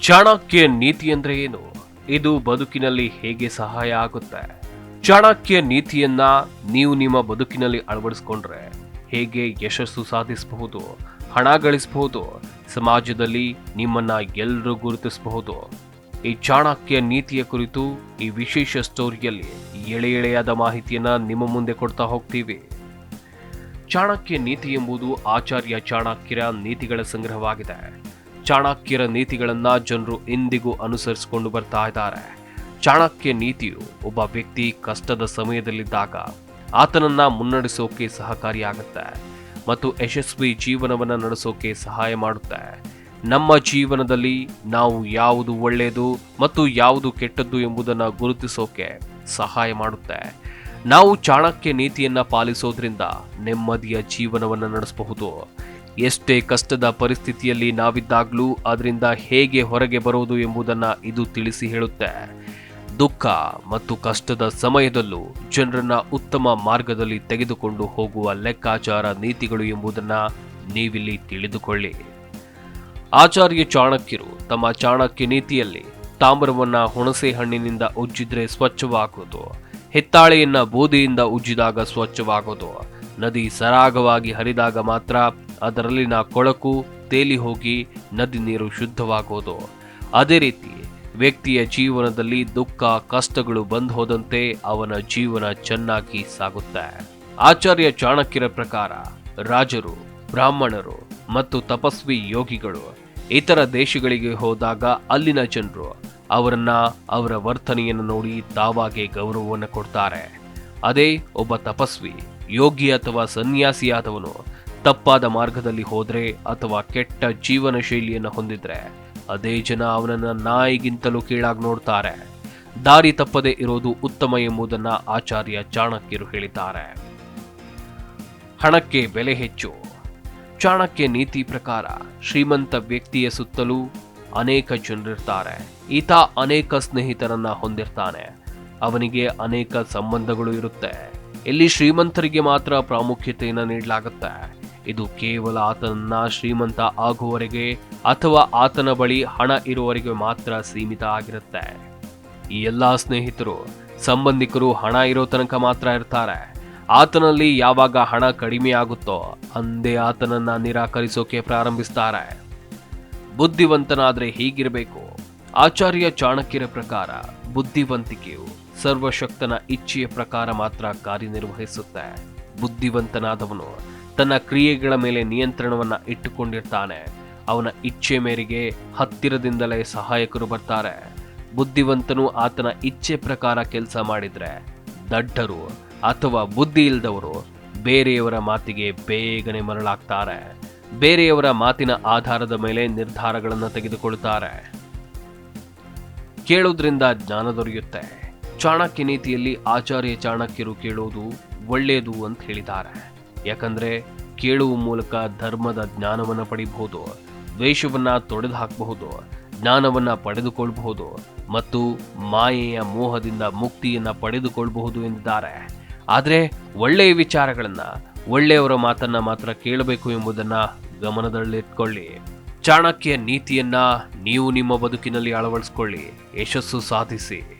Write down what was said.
ಚಾಣಕ್ಯ ನೀತಿ ಅಂದ್ರೆ ಏನು? ಇದು ಬದುಕಿನಲ್ಲಿ ಹೇಗೆ ಸಹಾಯ ಆಗುತ್ತೆ? ಚಾಣಕ್ಯ ನೀತಿಯನ್ನ ನೀವು ನಿಮ್ಮ ಬದುಕಿನಲ್ಲಿ ಅಳವಡಿಸ್ಕೊಂಡ್ರೆ ಹೇಗೆ ಯಶಸ್ಸು ಸಾಧಿಸಬಹುದು? ಹಣ ಗಳಿಸಬಹುದು? ಸಮಾಜದಲ್ಲಿ ನಿಮ್ಮನ್ನ ಎಲ್ಲರೂ ಗುರುತಿಸಬಹುದು? ಈ ಚಾಣಕ್ಯ ನೀತಿಯ ಕುರಿತು ಈ ವಿಶೇಷ ಸ್ಟೋರಿಯಲ್ಲಿ ಎಳೆ ಎಳೆಯಾದ ಮಾಹಿತಿಯನ್ನ ನಿಮ್ಮ ಮುಂದೆ ಕೊಡ್ತಾ ಹೋಗ್ತೀವಿ. ಚಾಣಕ್ಯ ನೀತಿ ಎಂಬುದು ಆಚಾರ್ಯ ಚಾಣಕ್ಯರ ನೀತಿಗಳ ಸಂಗ್ರಹವಾಗಿದೆ. ಚಾಣಕ್ಯರ ನೀತಿಗಳನ್ನ ಜನರು ಇಂದಿಗೂ ಅನುಸರಿಸಿಕೊಂಡು ಬರ್ತಾ ಇದ್ದಾರೆ. ಚಾಣಕ್ಯ ನೀತಿಯು ಒಬ್ಬ ವ್ಯಕ್ತಿ ಕಷ್ಟದ ಸಮಯದಲ್ಲಿದ್ದಾಗ ಆತನನ್ನ ಮುನ್ನಡೆಸೋಕೆ ಸಹಕಾರಿಯಾಗುತ್ತೆ ಮತ್ತು ಯಶಸ್ವಿ ಜೀವನವನ್ನು ನಡೆಸೋಕೆ ಸಹಾಯ ಮಾಡುತ್ತೆ. ನಮ್ಮ ಜೀವನದಲ್ಲಿ ನಾವು ಯಾವುದು ಒಳ್ಳೆಯದು ಮತ್ತು ಯಾವುದು ಕೆಟ್ಟದ್ದು ಎಂಬುದನ್ನು ಗುರುತಿಸೋಕೆ ಸಹಾಯ ಮಾಡುತ್ತೆ. ನಾವು ಚಾಣಕ್ಯ ನೀತಿಯನ್ನು ಪಾಲಿಸೋದ್ರಿಂದ ನೆಮ್ಮದಿಯ ಜೀವನವನ್ನು ನಡೆಸಬಹುದು. ಎಷ್ಟೇ ಕಷ್ಟದ ಪರಿಸ್ಥಿತಿಯಲ್ಲಿ ನಾವಿದ್ದಾಗಲೂ ಅದರಿಂದ ಹೇಗೆ ಹೊರಗೆ ಬರೋದು ಎಂಬುದನ್ನ ಇದು ತಿಳಿಸಿ ಹೇಳುತ್ತೆ. ದುಃಖ ಮತ್ತು ಕಷ್ಟದ ಸಮಯದಲ್ಲೂ ಜನರನ್ನ ಉತ್ತಮ ಮಾರ್ಗದಲ್ಲಿ ತೆಗೆದುಕೊಂಡು ಹೋಗುವ ಲೆಕ್ಕಾಚಾರ ನೀತಿಗಳು ಎಂಬುದನ್ನ ನೀವಿಲ್ಲಿ ತಿಳಿದುಕೊಳ್ಳಿ. ಆಚಾರ್ಯ ಚಾಣಕ್ಯರು ತಮ್ಮ ಚಾಣಕ್ಯ ನೀತಿಯಲ್ಲಿ ತಾಮ್ರವನ್ನ ಹುಣಸೆ ಹಣ್ಣಿನಿಂದ ಉಜ್ಜಿದ್ರೆ ಸ್ವಚ್ಛವಾಗುವುದು ಹಿತ್ತಾಳೆಯನ್ನ ಬೂದಿಯಿಂದ ಉಜ್ಜಿದಾಗ ಸ್ವಚ್ಛವಾಗೋದು, ನದಿ ಸರಾಗವಾಗಿ ಹರಿದಾಗ ಮಾತ್ರ ಅದರಲ್ಲಿನ ಕೊಳಕು, ತೇಲಿ ಹೋಗಿ ನದಿ ನೀರು ಶುದ್ಧವಾಗೋದು. ಅದೇ ರೀತಿ ವ್ಯಕ್ತಿಯ ಜೀವನದಲ್ಲಿ ದುಃಖ, ಕಷ್ಟಗಳು ಬಂದು ಹೋದಂತೆ ಅವನ ಜೀವನ ಚೆನ್ನಾಗಿ ಸಾಗುತ್ತೆ. ಆಚಾರ್ಯ ಚಾಣಕ್ಯರ ಪ್ರಕಾರ ರಾಜರು, ಬ್ರಾಹ್ಮಣರು ಮತ್ತು ತಪಸ್ವಿ ಯೋಗಿಗಳು ಇತರ ದೇಶಗಳಿಗೆ ಹೋದಾಗ ಅಲ್ಲಿನ ಜನರು ಅವರನ್ನ, ಅವರ ವರ್ತನೆಯನ್ನು ನೋಡಿ ತಾವಾಗೆ ಗೌರವವನ್ನು ಕೊಡ್ತಾರೆ. ಅದೇ ಒಬ್ಬ ತಪಸ್ವಿ, ಯೋಗಿ ಅಥವಾ ಸನ್ಯಾಸಿಯಾದವನು ತಪ್ಪಾದ ಮಾರ್ಗದಲ್ಲಿ ಹೋದರೆ ಅಥವಾ ಕೆಟ್ಟ ಜೀವನ ಶೈಲಿಯನ್ನು ಹೊಂದಿದ್ರೆ, ಅದೇ ಜನ ಅವನನ್ನ ನಾಯಿಗಿಂತಲೂ ಕೀಳಾಗಿ ನೋಡ್ತಾರೆ. ದಾರಿ ತಪ್ಪದೆ ಇರೋದು ಉತ್ತಮ ಎಂಬುದನ್ನ ಆಚಾರ್ಯ ಚಾಣಕ್ಯರು ಹೇಳಿದ್ದಾರೆ. ಹಣಕ್ಕೆ ಬೆಲೆ ಹೆಚ್ಚು. ಚಾಣಕ್ಯ ನೀತಿ ಪ್ರಕಾರ ಶ್ರೀಮಂತ ವ್ಯಕ್ತಿಯ ಸುತ್ತಲೂ ಅನೇಕ ಜನರಿರ್ತಾರೆ. ಈತ ಅನೇಕ ಸ್ನೇಹಿತರನ್ನ ಹೊಂದಿರ್ತಾನೆ. ಅವನಿಗೆ ಅನೇಕ ಸಂಬಂಧಗಳು ಇರುತ್ತೆ. ಇಲ್ಲಿ ಶ್ರೀಮಂತರಿಗೆ ಮಾತ್ರ ಪ್ರಾಮುಖ್ಯತೆಯನ್ನು ನೀಡಲಾಗುತ್ತೆ. ಇದು ಕೇವಲ ಆತನನ್ನ ಶ್ರೀಮಂತ ಆಗುವವರೆಗೆ ಅಥವಾ ಆತನ ಬಳಿ ಹಣ ಇರುವವರೆಗೆ ಮಾತ್ರ ಸೀಮಿತ ಆಗಿರುತ್ತೆ. ಈ ಎಲ್ಲಾ ಸ್ನೇಹಿತರು, ಸಂಬಂಧಿಕರು ಹಣ ಇರೋ ತನಕ ಮಾತ್ರ ಇರ್ತಾರೆ. ಆತನಲ್ಲಿ ಯಾವಾಗ ಹಣ ಕಡಿಮೆ ಆಗುತ್ತೋ ಅಂದೇ ಆತನನ್ನ ನಿರಾಕರಿಸೋಕೆ ಪ್ರಾರಂಭಿಸ್ತಾರೆ. ಬುದ್ಧಿವಂತನಾದ್ರೆ ಹೀಗಿರಬೇಕು. ಆಚಾರ್ಯ ಚಾಣಕ್ಯರ ಪ್ರಕಾರ ಬುದ್ಧಿವಂತಿಕೆಯು ಸರ್ವಶಕ್ತನ ಇಚ್ಛೆಯ ಪ್ರಕಾರ ಮಾತ್ರ ಕಾರ್ಯನಿರ್ವಹಿಸುತ್ತೆ. ಬುದ್ಧಿವಂತನಾದವನು ತನ್ನ ಕ್ರಿಯೆಗಳ ಮೇಲೆ ನಿಯಂತ್ರಣವನ್ನ ಇಟ್ಟುಕೊಂಡಿರ್ತಾನೆ. ಅವನ ಇಚ್ಛೆ ಮೇರೆಗೆ ಹತ್ತಿರದಿಂದಲೇ ಸಹಾಯಕರು ಬರ್ತಾರೆ. ಬುದ್ಧಿವಂತನು ಆತನ ಇಚ್ಛೆ ಪ್ರಕಾರ ಕೆಲಸ ಮಾಡಿದ್ರೆ ದಡ್ಡರು ಅಥವಾ ಬುದ್ಧಿ ಇಲ್ಲದವರು ಬೇರೆಯವರ ಮಾತಿಗೆ ಬೇಗನೆ ಮರಳಾಗ್ತಾರೆ. ಬೇರೆಯವರ ಮಾತಿನ ಆಧಾರದ ಮೇಲೆ ನಿರ್ಧಾರಗಳನ್ನು ತೆಗೆದುಕೊಳ್ತಾರೆ. ಕೇಳೋದ್ರಿಂದ ಜ್ಞಾನ ದೊರೆಯುತ್ತೆ. ಚಾಣಕ್ಯ ನೀತಿಯಲ್ಲಿ ಆಚಾರ್ಯ ಚಾಣಕ್ಯರು ಕೇಳೋದು ಒಳ್ಳೆಯದು ಅಂತ ಹೇಳಿದ್ದಾರೆ. ಯಾಕಂದ್ರೆ ಕೇಳುವ ಮೂಲಕ ಧರ್ಮದ ಜ್ಞಾನವನ್ನ ಪಡಿಬಹುದು, ದ್ವೇಷವನ್ನ ತೊಡೆದು ಹಾಕಬಹುದು ಜ್ಞಾನವನ್ನ ಪಡೆದುಕೊಳ್ಳಬಹುದು ಮತ್ತು ಮಾಯೆಯ ಮೋಹದಿಂದ ಮುಕ್ತಿಯನ್ನ ಪಡೆದುಕೊಳ್ಳಬಹುದು ಎಂದಿದ್ದಾರೆ. ಆದರೆ ಒಳ್ಳೆಯ ವಿಚಾರಗಳನ್ನ, ಒಳ್ಳೆಯವರ ಮಾತನ್ನ ಮಾತ್ರ ಕೇಳಬೇಕು ಎಂಬುದನ್ನ ಗಮನದಲ್ಲಿಟ್ಕೊಳ್ಳಿ. ಚಾಣಕ್ಯ ನೀತಿಯನ್ನ ನೀವು ನಿಮ್ಮ ಬದುಕಿನಲ್ಲಿ ಅಳವಡಿಸಿಕೊಳ್ಳಿ. ಯಶಸ್ಸು ಸಾಧಿಸಿ.